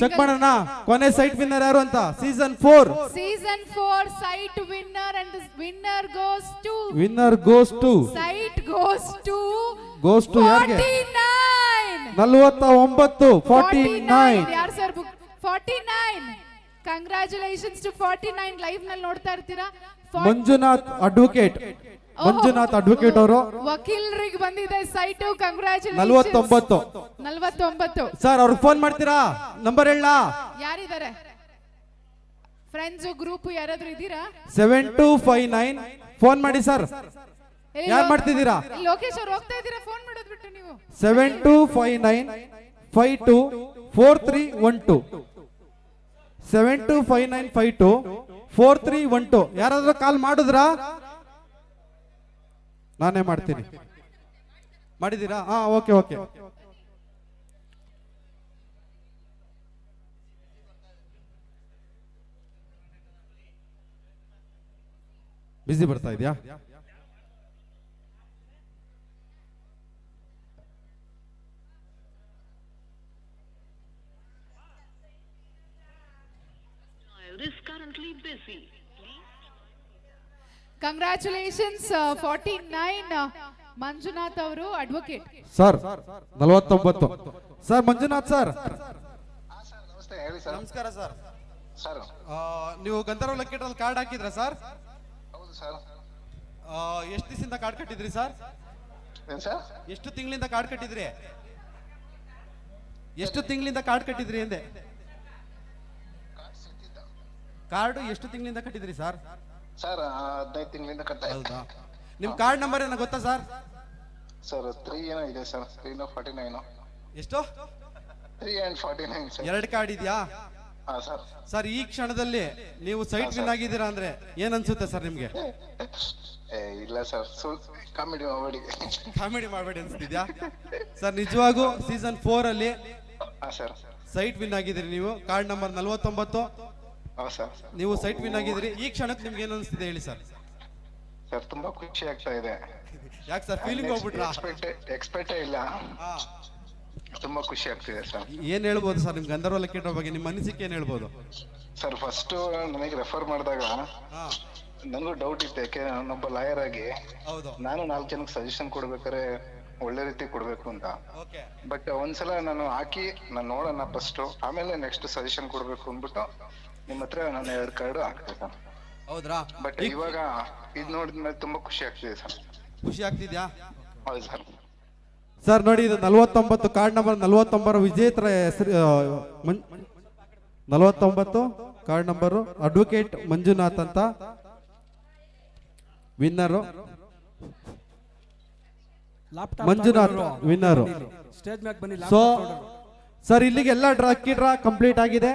Check ಮಾಡೋಣ. ಕೊನೆ site winner ಯಾರು ಅಂತ? Season four season four site winner and winner goes to winner goes to site goes to goes to ಯಾರಿಗೆ? ನಲ್ವತ್ತ ಒಂಬತ್ತು ಫಾರ್ಟಿ ನೈನ್ ಯಾರು sir book forty nine congratulations to forty nine ಲೈವ್ನಲ್ಲಿ ನೋಡ್ತಾ ಇರ್ತೀರಾ? ಮಂಜುನಾಥ್ ಅಡ್ವೊಕೇಟ್ ಮಂಜುನಾಥ್ ಅಡ್ವೊಕೇಟ್ ಅವರು ವಕೀಲರಿಗೆ ಬಂದಿದೆ ಸೈಟು ಕಂಗ್ರಾಚುಲೇಷನ್ ನಲ್ವತ್ತೊಂಬತ್ತು. ನಲವತ್ತೊಂಬತ್ತು. ಸರ್ ಅವ್ರಿಗೆ ಫೋನ್ ಮಾಡ್ತೀರಾ? ನಂಬರ್ ಹೇಳ ಯಾರಿದ್ದಾರೆ? ಫ್ರೆಂಡ್ಸ್ ಗ್ರೂಪ್ ಯಾರಾದ್ರೂ ಇದ್ದೀರಾ? Seven two five nine phone ಮಾಡಿ ಸರ್ ಯಾರು ಮಾಡ್ತಿದ್ದೀರಾ? ಲೋಕೇಶ್ ಅವ್ರು ಹೋಗ್ತಾ ಇದ್ದೀರಾ? ಫೋನ್ ಮಾಡೋದು ಬಿಟ್ಟು ನೀವು. Seven two five nine five two four three one two seven two five nine five two four three one two ಯಾರಾದ್ರೂ ಕಾಲ್ ಮಾಡಿದ್ರಾ? ನಾನೇ ಮಾಡ್ತೀನಿ. ಮಾಡಿದ್ದೀರಾ? ಹಾ ಓಕೆ ಓಕೆ. ಬಿಸಿ ಬರ್ತಾ ಇದೆಯಾ? Is currently busy. Congratulations forty nine Manjunath ಅವರು ಅಡ್ವೊಕೇಟ್ ಸರ್ ನಲವತ್ತೊಂಬತ್ತು. ಸರ್ ಮಂಜುನಾಥ್ ಸರ್ ನಮಸ್ತೆ. ಹೇಳಿ ಸರ್ ನಮಸ್ಕಾರ ಸರ್ ಸರ್ ನೀವು ಗಂಧರ್ವ ಲಕ್ಕೇಟ್ರಲ್ಲಿ ಕಾರ್ಡ್ ಹಾಕಿದ್ರ ಸರ್ ಹೌದು ಸರ್ ಎಷ್ಟು ದಿವಸದಿಂದ ಕಾರ್ಡ್ ಕಟ್ಟಿದ್ರಿ ಸರ್ ಸರ್ ಎಷ್ಟು ತಿಂಗಳಿಂದ ಕಾರ್ಡ್ ಕಟ್ಟಿದ್ರಿ? ಎಷ್ಟು ತಿಂಗಳಿಂದ ಕಾರ್ಡ್ ಕಟ್ಟಿದ್ರಿ ಎಂದೆ ಕಾರ್ಡ್ ಎಷ್ಟು ತಿಂಗಳಿಂದ ಕಟ್ಟಿದ್ರಿ ಸರ್ ಸರ್ ಹದಿನೈದು ತಿಂಗಳಿಂದ ಕಟ್ಟ ಹೌದಾ? ನಿಮ್ಮ ಕಾರ್ಡ್ ನಂಬರ್ ಏನೋ ಗೊತ್ತಾ ಸರ್ ಸರ್ ತ್ರೀ ಏನೋ ಇದೆ sir three no forty nine ಎಷ್ಟು? Three and forty nine sir ಎರಡು ಕಾರ್ಡ್ ಇದೆಯಾ? ಹಾಂ ಸರ್ ಸರ್ ಈ ಕ್ಷಣದಲ್ಲಿ ನೀವು ಸೈಟ್ ವಿನ್ ಆಗಿದ್ದೀರಾ ಅಂದ್ರೆ ಏನ್ ಅನ್ಸುತ್ತೆ ಸರ್ ನಿಮ್ಗೆ? ಏ ಇಲ್ಲ ಸರ್ ಕಾಮಿಡಿ ಮಾಡಬೇಡಿ. ಕಾಮಿಡಿ ಮಾಡಬೇಡಿ ಅನ್ಸ್ತಿದ್ಯಾ? ಸರ್ ನಿಜವಾಗೂ ಸೀಸನ್ ಫೋರ್ ಅಲ್ಲಿ ಹಾಂ ಸರ್ ಸೈಟ್ ವಿನ್ ಆಗಿದ್ದೀರಿ ನೀವು. ಕಾರ್ಡ್ ನಂಬರ್ ನಲವತ್ತೊಂಬತ್ತು. ಹಾಂ ಸರ್. ನೀವು ಸೈಟ್ ವಿನ್ ಆಗಿದ್ರಿ ಈ ಕ್ಷಣಕ್ಕೆ ನಿಮ್ಗೆ ಏನು ಅನಿಸ್ತಿದೆ ಹೇಳಿ ಸರ್? ಸರ್ ತುಂಬಾ ಖುಷಿ ಆಗ್ತಾ ಇದೆ. ಯಾಕೆ ಸರ್ ಫೀಲಿಂಗ್ ಹೋಗ್ಬಿಟ್ರಾ? ಎಕ್ಸ್ಪೆಕ್ಟ್ ಎಕ್ಸ್ಪೆಕ್ಟೇ ಇಲ್ಲ. ಹಾ. ತುಂಬಾ ಖುಷಿ ಆಗ್ತಿದೆ ಸರ್. ಏನ್ ಹೇಳ್ಬೋದು ಸರ್ ನಿಮ್ ಗಂಧರ್ವ ಲಕ್ಕೇಟರ್ ಬಗ್ಗೆ ನಿಮ್ಮ ಅನಿಸಿಕೆ ಏನ್ ಹೇಳ್ಬೋದು? ಸರ್ ಫಸ್ಟ್ ನನಗೆ ರೆಫರ್ ಮಾಡಿದಾಗ ಹಾ. ನನಗೂ ಡೌಟ್ ಇತ್ತು ಯಾಕೆ ನಾನೊಬ್ಬ ಲಾಯರ್ ಆಗಿ ಹೌದು. ನಾನು ನಾಲ್ಕು ಜನಕ್ಕೆ ಸಜೆಷನ್ ಕೊಡ್ಬೇಕಾದ್ರೆ ಒಳ್ಳೆ ರೀತಿ ಕೊಡ್ಬೇಕು ಅಂತ. ಓಕೆ. ಬಟ್ ಒಂದ್ಸಲ ನಾನು ಹಾಕಿ ನಾನು ನೋಡೋಣ ಫಸ್ಟ್ ಆಮೇಲೆ ನೆಕ್ಸ್ಟ್ ಸಜೆಷನ್ ಕೊಡ್ಬೇಕು ಅಂದ್ಬಿಟ್ಟು ನಿಮ್ಮ ಹತ್ರ ನಾನು ಎರಡು ಕಾರ್ಡ್ ಹಾಕ್ತೆ ಸರ್. ಹೌದ್ರಾ? ಬಟ್ ಇವಾಗ ಇವಾಗ ಇದ್ ನೋಡಿದ್ಮೇಲೆ ತುಂಬಾ ಖುಷಿ ಆಗ್ತಿದೆ ಸರ್. ಖುಷಿ ಆಗ್ತಿದ್ಯಾ? ಹೌದು ಸರ್. ಸರ್ ನೋಡಿ ಇದು ನಲವತ್ತೊಂಬತ್ತು ಕಾರ್ಡ್ ನಂಬರ್ ನಲವತ್ತೊಂಬರ ವಿಜೇತರ ಹೆಸರು ಆ, ಮಂ- ನಲವತ್ತೊಂಬತ್ತು ಕಾರ್ಡ್ ನಂಬರು ಅಡ್ವೊಕೇಟ್ ಮಂಜುನಾಥ್ ಅಂತ. ವಿನ್ನರು ಮಂಜುನಾಥ್ ವಿನ್ನರು ಸ್ಟೇಜ್ ಮ್ಯಾಕ್ ಬನ್ನಿ ಸೊ ಸರ್ ಇಲ್ಲಿಗೆ ಎಲ್ಲ ಡ್ರಾ ಕಿ ಡ್ರಾ ಕಂಪ್ಲೀಟ್ ಆಗಿದೆ.